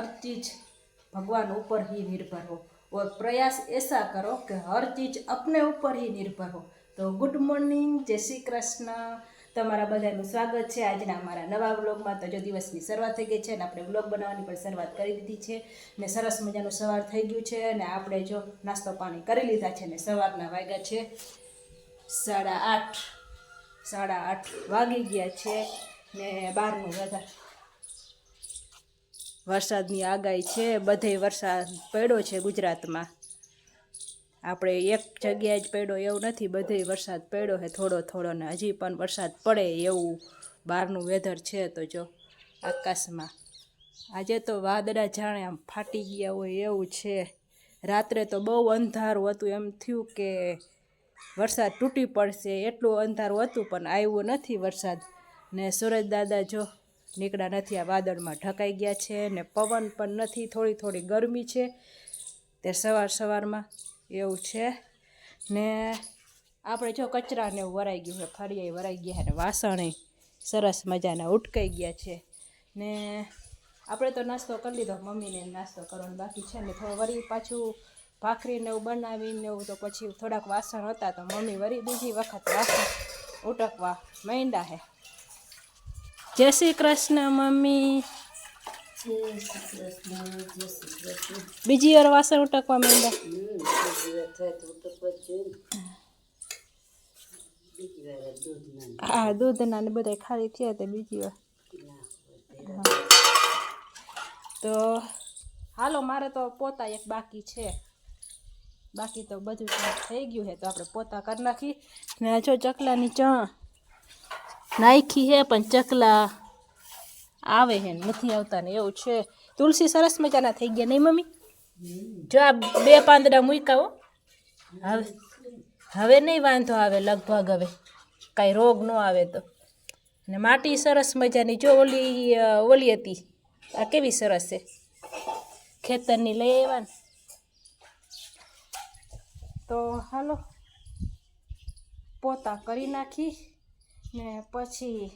हर चीज भगवान ऊपर ही निर्भर हो और प्रयास ऐसा करो कि हर चीज अपने ऊपर ही निर्भर हो તો ગુડ મોર્નિંગ જય શ્રી કૃષ્ણ તમારા બધાનું સ્વાગત છે આજના અમારા નવા વ્લોગમાં તો જો દિવસની શરૂઆત થઈ ગઈ છે અને આપણે વ્લોગ બનાવવાની પણ શરૂઆત કરી દીધી છે ને સરસ મજાનું સવાર થઈ ગયું છે અને આપણે જો નાસ્તો પાણી કરી લીધા છે ને સવારના વાગ્યા છે સાડા આઠ સાડા આઠ વાગી ગયા છે ને બારનું વધારે વરસાદની આગાહી છે, બધે વરસાદ પડ્યો છે ગુજરાતમાં. આપણે એક જગ્યાએ જ પડ્યો એવું નથી, બધે વરસાદ પડ્યો છે થોડો થોડો ને હજી પણ વરસાદ પડે એવું બહારનું વેધર છે તો જો, આકાશમાં. આજે તો વાદળા જાણે આમ ફાટી ગયા હોય એવું છે. રાત્રે તો બહુ અંધારું હતું એમ થયું કે વરસાદ તૂટી પડશે, એટલું અંધારું હતું પણ આવ્યું નથી વરસાદ. ને સુરજ દાદા જો નીકળ્યા નથી, આ વાદળમાં ઢકાઈ ગયા છે ને પવન પણ નથી, થોડી થોડી ગરમી છે. તે સવાર સવારમાં એવું છે. ને આપણે જો કચરાને એવું વરાઈ ગયું છે ફળિયાએ વરાઈ ગયા ને વાસણે સરસ મજાના ઉટકાઈ ગયા છે. ને આપણે તો નાસ્તો કરી લીધો, મમ્મીને નાસ્તો કરવાનો બાકી છે ને થોડું વળી પાછું ભાખરીને એવું બનાવીને એવું તો પછી થોડાક વાસણ હતા તો મમ્મી વળી બીજી વખત વાસણ ઉટકવા માંડ્યા હે જય શ્રી કૃષ્ણ મમ્મી બીજી વાર વાસણ ઉટકવા માંડ્યા. હા, દૂધના ને બધા ખાલી થયા તે બીજી વાર. તો હાલો, મારે તો પોતા એક બાકી છે. બાકી તો બધું થઈ ગયું છે, તો આપણે પોતા કરી નાખી. ને જો ચકલાની ચા નાખી હે, પણ ચકલા આવે હે નથી આવતા ને, એવું છે. તુલસી સરસ મજાના થઈ ગયા નહીં, મમ્મી? જો આ બે પાંદડા મૂકાવો હવે હવે નહીં વાંધો આવે, લગભગ હવે. કાંઈ રોગ ન આવે તો. ને માટી સરસ મજાની, જો ઓલી ઓલી હતી. આ કેવી સરસ છે? ખેતરની લઈ આવ્યા ને. તો હાલો, પોતા કરી નાખી. ને પછી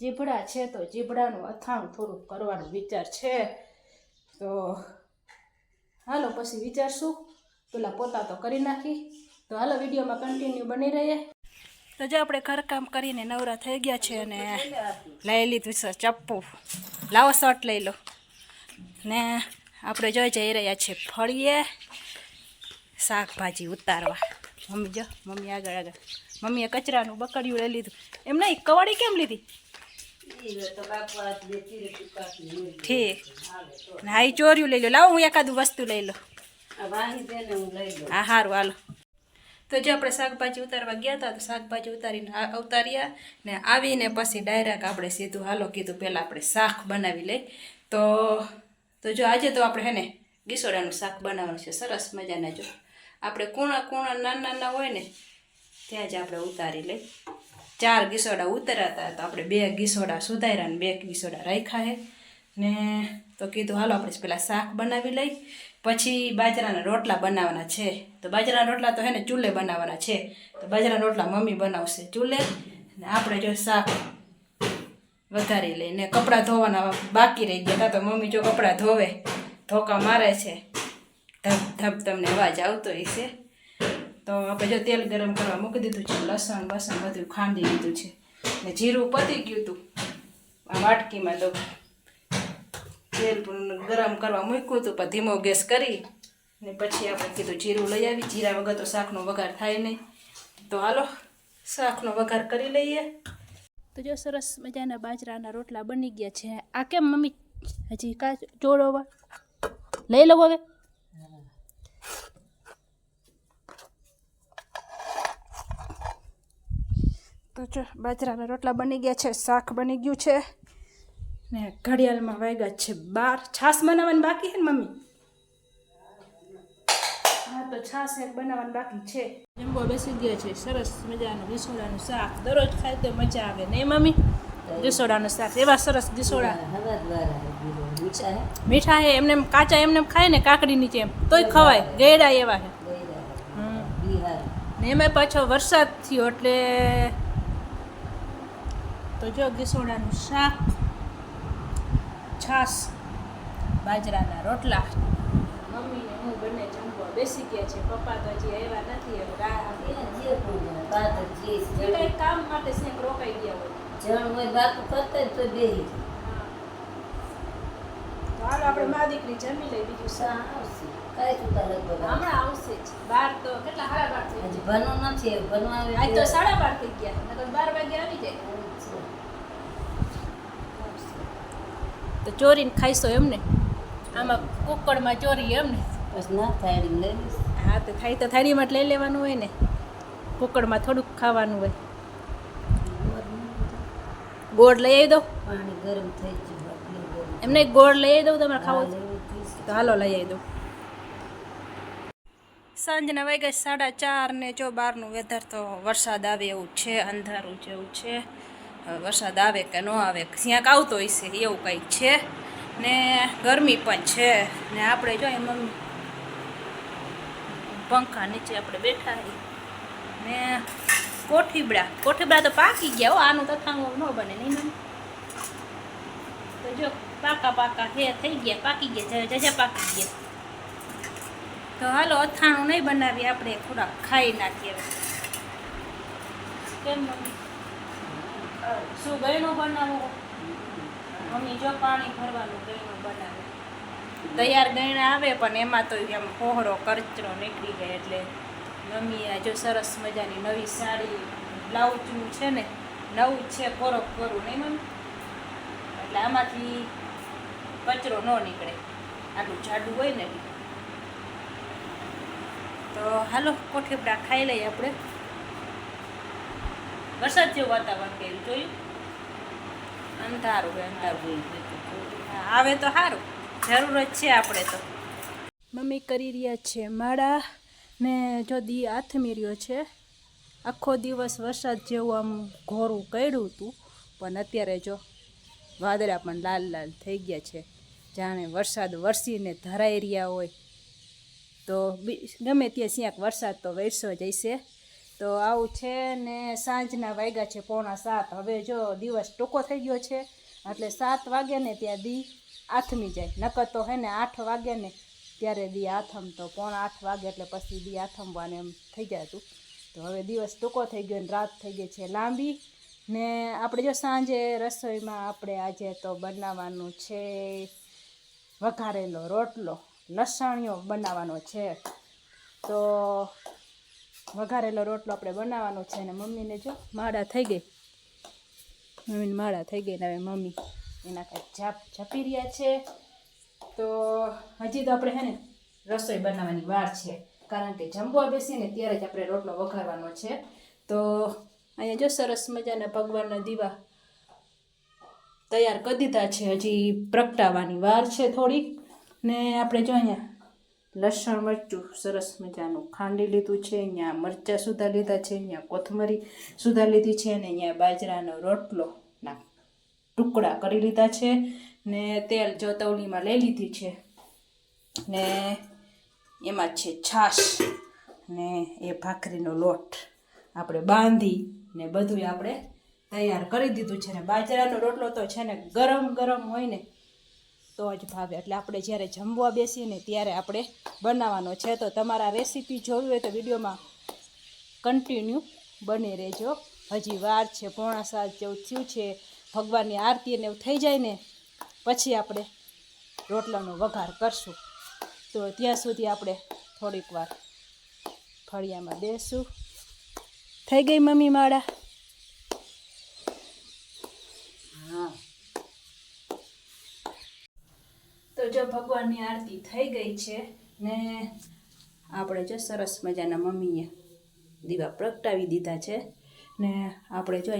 જીભડા છે તો જીભડાનું અથાણું થોડુંક કરવાનો વિચાર છે. તો હાલો પછી વિચારશું. પેલા પોતા તો કરી નાખી. તો હાલો વિડીયોમાં કન્ટિન્યુ બની રહીએ. તો જો આપણે ઘરકામ કરીને નવરા થઈ ગયા છે અને લઈ લીધું છે ચપ્પુ. લાવો શર્ટ લઈ લો. ને આપણે જોઈ જઈ રહ્યા છીએ ફળીએ. શાકભાજી ઉતારવા. મમ્મી જો, મમ્મી આગળ આગળ. મમ્મીએ કચરાનું બકડિયું લઈ લીધું. એમ નહીં, કવાડી કેમ લીધી? ઠીક. હા એ ચોર્યું લઈ લો. લાવો, હું એકાદું વસ્તુ લઈ લો હા સારું હાલો. તો જો આપણે શાકભાજી ઉતારવા ગયા હતા, તો શાકભાજી ઉતારીને ઉતાર્યા ને આવીને પછી ડાયરેક્ટ આપણે સીધું હાલો કીધું, પહેલાં આપણે શાક બનાવી લઈ. તો તો જો આજે તો આપણે હે ને, ગીસોડાનું શાક બનાવવાનું છે. સરસ મજાના જો. આપણે કૂણા કૂણા નાના નાના હોય ને ત્યાં જ આપણે ઉતારી લઈ. ચાર ગીસોડા ઉતરાતા તો આપણે બે ગીસોડા સુધાર્યા ને બે ગીસોડા રાખ્યા હે ને તો કીધું, હાલો, આપણે પહેલાં શાક બનાવી લઈ. પછી બાજરાના રોટલા બનાવવાના છે. તો બાજરાના રોટલા તો હે ને ચૂલે બનાવવાના છે. તો બાજરાના રોટલા મમ્મી બનાવશે ચૂલે. ને આપણે જો શાક વધારી લઈને કપડાં ધોવાના બાકી રહી ગયા તો મમ્મી જો કપડાં ધોવે, ધોકા મારે છે. ધબ ધબ, તમને અવાજ આવતો હશે. તો આપણે જો તેલ ગરમ કરવા મૂકી દીધું છે. લસણ, બસણ બધું ખાંડી દીધું છે. ને જીરું પતી ગયું હતું આ વાટકીમાં તો તેલ ગરમ કરવા મૂક્યું હતું પણ ધીમો ગેસ કરી ને પછી આપણે કીધું જીરું લઈ આવી. જીરા વગર તો શાકનો વઘાર થાય નહીં. તો હાલો, શાકનો વઘાર કરી લઈએ. તો જો સરસ મજાના બાજરાના રોટલા બની ગયા છે. આ કેમ મમ્મી? હજી કા ચોળો લઈ લો હવે? તો જો બાજરાના રોટલા બની ગયા છે શાક બની ગયું છે. ને ઘડિયાળમાં વાગ્યા છે બાર. છાશ બનાવવાની બાકી છે ને મમ્મી? હા તો છાશ એક બનાવવાની બાકી છે. જમવો બેસી ગયો છે સરસ મજાનું રીસોડાનું શાક. દરરોજ ખાય તો મજા આવે નહીં મમ્મી? રીસોડાનું શાક એવા સરસ રીસોડા મીઠા હે એમને કાચા એમને ખાય ને કાકડી નીચે એમ તોય ખવાય ગેડા એવા છે ને એમાં પાછો વરસાદ થયો એટલે તો જો ગીસોડાનું શાક છાશ બાજરાના રોટલા. મમ્મી ને હું બંને જમવા બેસી ગયા છે. પપ્પા તો હજી આવ્યા નથી હવે કંઈક કામ માટે સેક રોકાઈ ગયા હોય. જણ હોય બાપુ કરતા તો બેહી હાલો આપણે મા દીકરી જમી લઈ બીજું સા આવશે. કાંઈ સુતા લગભગ હમણાં આવશે જ. બાર તો કેટલા સાડા બાર થઈ હજી ભણવું નથી ભણવા આવે તો સાડા બાર થઈ ગયા. નકર બાર વાગે આવી જાય. તો ચોરીને ખાઈશો એમને? આમાં કુકડમાં ચોરી એમને? બસ ના થાય એડી લઈ હા તો થાય તો થાળીમાં જ લઈ લેવાનું હોય ને. કુકડમાં થોડુંક ખાવાનું હોય. ગોળ લઈ આવી દો. પાણી ગરમ થઈ ગયું એમને ગોળ લઈ આવી દઉં તમારે ખાવું. તો હાલો લઈ આવી દઉં સાંજના વાગ્યા સાડા ચાર ને જો બારનું વેધર તો વરસાદ આવે એવું છે અંધારું જેવું છે. વરસાદ આવે કે ન આવે, ક્યાંક આવતો હશે એવું કંઈક છે. ને ગરમી પણ છે. ને આપણે જો મમ્મી પંખા નીચે આપણે બેઠા ને કોઠીબડા કોઠીબડા તો પાકી ગયા હો, આનું તથાંગો ન બને નહીં મમ્મી તો જો પાકા પાકા હે, થઈ ગયા, પાકી ગયા જજા પાકી ગયા. તો હાલો, અથાણું નહીં બનાવીએ આપણે, થોડાક ખાઈ નાખીએ કેમ મમ્મી? શું ગયણું બનાવવું મમ્મી જો પાણી ભરવાનું ગયણું બનાવે. તૈયાર ગયણા આવે પણ એમાં તો એમ કોહરો કરચરો નીકળી જાય એટલે મમ્મી આ જો સરસ મજાની નવી સાડી બ્લાઉઝનું છે ને, નવું છે કોરો કોરું નહીં મમ્મી? એટલે આમાંથી કચરો ન નીકળે. આટલું જાડું હોય ને તો હાલો, કોઠીપડા ખાઈ લઈએ આપણે. વરસાદ જેવું વાતાવરણ કર્યું જોયું? અંધારું હે અંધારું આવે તો સારું જરૂર જ છે આપણે તો. મમ્મી કરી રહ્યા છે માળા ને જો દી હાથ મેર્યો છે આખો દિવસ વરસાદ જેવું આમ ઘોરું કર્યું હતું પણ અત્યારે જો વાદળા પણ લાલ લાલ થઈ ગયા છે. જાણે વરસાદ વરસીને ધરાઈ રહ્યા હોય તો બી- ગમે ત્યાં ક્યાંક વરસાદ તો વરસો જ હશે. તો આવું છે ને સાંજના વાગ્યા છે પોણા સાત. હવે જો દિવસ ટૂંકો થઈ ગયો છે, એટલે સાત વાગે ને ત્યાં દી આથમી જાય. નકર તો હે ને આઠ વાગે ને ત્યારે દી આથમ, તો પોણા આઠ વાગે એટલે પછી દી આથમવાને એમ થઈ જતું તો. હવે દિવસ ટૂંકો થઈ ગયો ને રાત થઈ ગઈ છે લાંબી. ને આપણે જો સાંજે રસોઈમાં આપણે આજે તો બનાવવાનું છે વઘારેલો રોટલો લસણીઓ બનાવવાનો છે. તો વઘારેલો રોટલો આપણે બનાવવાનો છે અને મમ્મીને જો માળા થઈ ગઈ. મમ્મીને માળા થઈ ગઈ ને હવે મમ્મી એના કાંઈ જાપ ઝપી રહ્યા છે. તો હજી તો આપણે હે ને રસોઈ બનાવવાની વાર છે. કારણ કે જમવા બેસીને ત્યારે જ આપણે રોટલો વઘારવાનો છે. તો અહીંયા જો સરસ મજાના ભગવાનના દીવા તૈયાર કરી દીધા છે. હજી પ્રગટાવવાની વાર છે થોડીક. ને આપણે જો અહીંયા લસણ, મરચું સરસ મજાનું ખાંડી લીધું છે અહીંયા મરચાં સુધા લીધા છે અહીંયા કોથમરી સુધા લીધી છે અને અહીંયા બાજરાનો રોટલો ના ટુકડા કરી લીધા છે ને તેલ જો તવલીમાં લઈ લીધી છે ને એમાં છે છાશ ને એ ભાખરીનો લોટ આપણે બાંધી ને બધું આપણે તૈયાર કરી દીધું છે ને બાજરાનો રોટલો તો છે ને ગરમ ગરમ હોય ને તો જ ભાવે. એટલે આપણે જ્યારે જમવા બેસીએ ને ત્યારે આપણે બનાવવાનો છે. તો તમારા રેસીપી જોવી હોય તો વિડીયોમાં કન્ટિન્યુ બની રહેજો. હજી વાર છે, પોણા સાત જેવું થયું છે. ભગવાનની આરતી ને એવું થઈ જાય ને, પછી આપણે રોટલાનો વઘાર કરશું. તો ત્યાં સુધી આપણે થોડીક વાર ફળિયામાં બેસું. થઈ ગઈ મમ્મી માળા હા તો જો ભગવાનની આરતી થઈ ગઈ છે ને આપણે જો સરસ મજાના મમ્મીએ દીવા પ્રગટાવી દીધા છે ને આપણે જો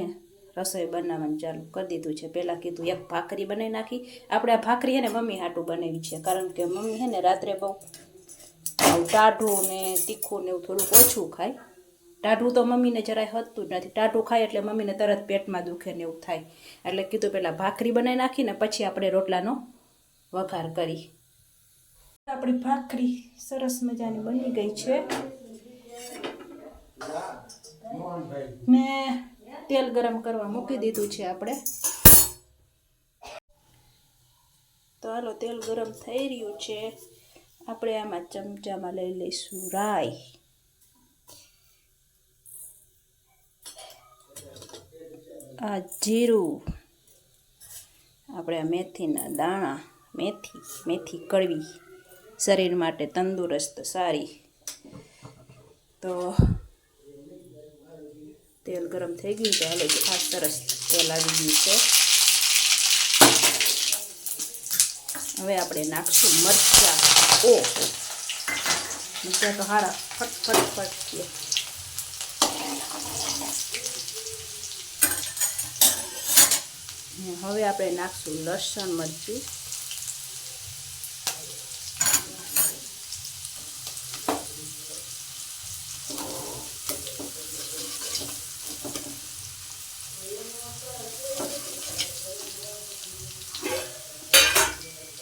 રસોઈ બનાવવાનું ચાલુ કરી દીધું છે. પહેલાં કીધું એક ભાખરી બનાવી નાખી. આપણે આ ભાખરી હે ને મમ્મી હાટું બનાવી છે. કારણ કે મમ્મી હે ને રાત્રે બહુ ટાઢું ને તીખું ને એવું થોડુંક ઓછું ખાય. ટાઢું તો મમ્મીને જરાય હતું જ નથી. ટાઢું ખાય એટલે મમ્મીને તરત પેટમાં દુખે ને એવું થાય. એટલે કીધું પહેલાં ભાખરી બનાવી નાખીને પછી આપણે રોટલાનો વઘાર કરી. આપણી ભાખરી સરસ મજાની બની ગઈ છે. ને તેલ ગરમ કરવા મૂકી દીધું છે આપણે. તો હાલો, તેલ ગરમ થઈ રહ્યું છે. આપણે આમાં ચમચામાં લઈ લઈશું રાઈ. આ જીરું. આપણે આ મેથીના દાણા. મેથી મેથી કડવી. શરીર માટે તંદુરસ્ત, સારી. તો તેલ ગરમ થઈ ગયું છે. હાલો આ સરસ તેલ આવી ગયું છે. હવે આપણે નાખશું મરચાં. ઓ! મરચાં તો હારા, ફટ ફટ ફટ છે. હવે આપણે નાખશું લસણ, મરચું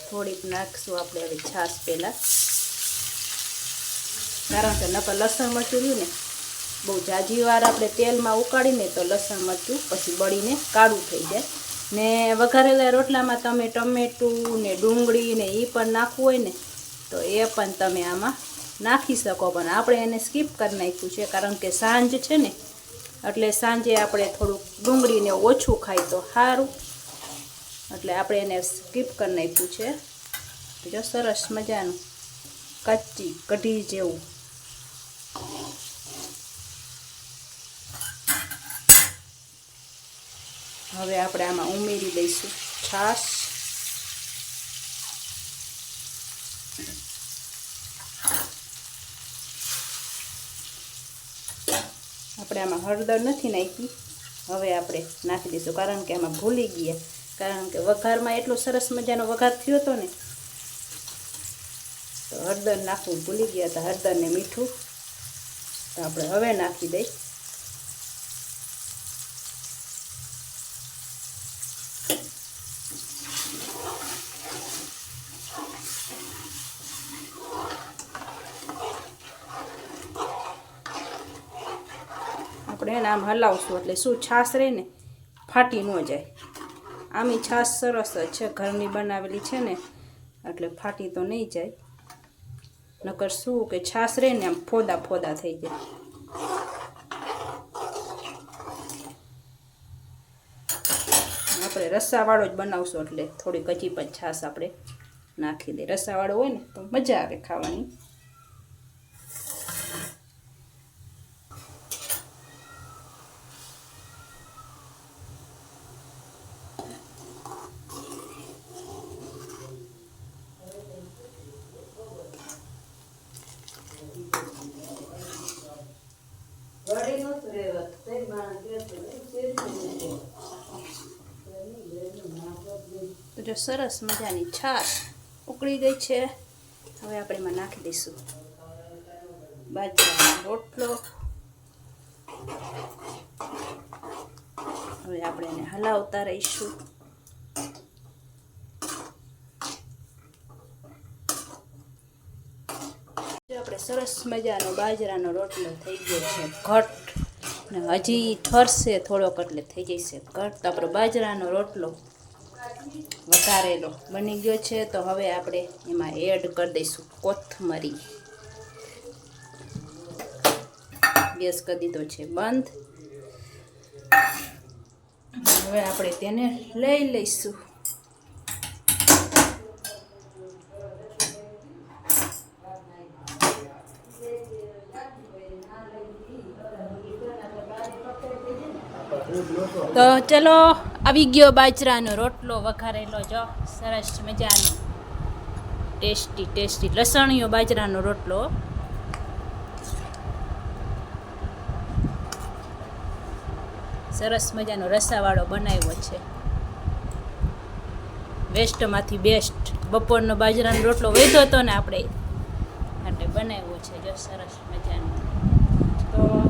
થોડીક નાખશું આપણે હવે છાશ પહેલાં. કારણ કે નકર લસણ મરચું રહ્યું ને, બહુ જાજી વાર આપણે તેલમાં ઉકાળીને તો લસણ મરચું પછી બળીને કાળું થઈ જાય. ને વઘારેલા રોટલામાં તમે ટમેટું ને ડુંગળી ને એ પણ નાખવું હોય ને, તો એ પણ તમે આમાં નાખી શકો. પણ આપણે એને સ્કીપ કરી નાખ્યું છે, કારણ કે સાંજ છે ને, એટલે સાંજે આપણે થોડુંક ડુંગળીને ઓછું ખાય તો સારું. એટલે આપણે એને સ્કીપ કરી નાખ્યું છે. જો સરસ મજાનું કચ્ચી કઢી જેવું. હવે આપણે આમાં ઉમેરી દઈશું છાશ. આપણે આમાં હળદર નથી નાખી. હવે આપણે નાખી દઈશું, કારણ કે આમાં ભૂલી ગયા. કારણ કે વઘારમાં એટલો સરસ મજાનો વઘાર થયો હતો ને હળદર નાખવું ભૂલી ગયા હતા હળદર ને મીઠું. તો આપણે હવે નાખી દઈ. આપણે એને આમ હલાવશું, એટલે શું છાશ રહે ને, ફાટી ન જાય. આમી છાશ સરસ છે, ઘરની બનાવેલી છે ને, એટલે ફાટી તો નહીં જાય. નકર શું કે છાશ રહે ને આમ ફોદા ફોદા થઈ જાય આપણે રસાવાળો જ બનાવશું એટલે થોડીક હજી પણ છાશ આપણે નાખી દઈએ રસાવાળો હોય ને તો મજા આવે ખાવાની વળી નહોતું રહેવાતું. તોય માણસ કહેતો, "એ શેરડી નથી." તો જો સરસ મજાની છાશ ઉકળી ગઈ છે. હવે આપણે એમાં નાખી દઈશું. બાજરાનો રોટલો. હવે આપણે એને હલાવતા રહીશું. સરસ મજાનો બાજરાનો રોટલો થઈ ગયો છે, ઘટ. ને હજી ઠરશે થોડોક એટલે થઈ જશે ઘટ. આપણો બાજરાનો રોટલો વઘારેલો બની ગયો છે. તો હવે આપણે એમાં એડ કરી દઈશું કોથમરી. ગેસ કરી દીધો છે બંધ. હવે આપણે તેને લઈ લઈશું. તો ચલો, આવી ગયો બાજરાનો રોટલો વઘારેલો જો. સરસ મજાનો. ટેસ્ટી ટેસ્ટી, લસણીયો બાજરાનો રોટલો. સરસ મજાનો રસાવાળો બનાવ્યો છે. વેસ્ટમાંથી બેસ્ટ બપોરનો બાજરાનો રોટલો વધ્યો હતો ને આપણે. એટલે બનાવ્યો છે જો, સરસ મજાનો. તો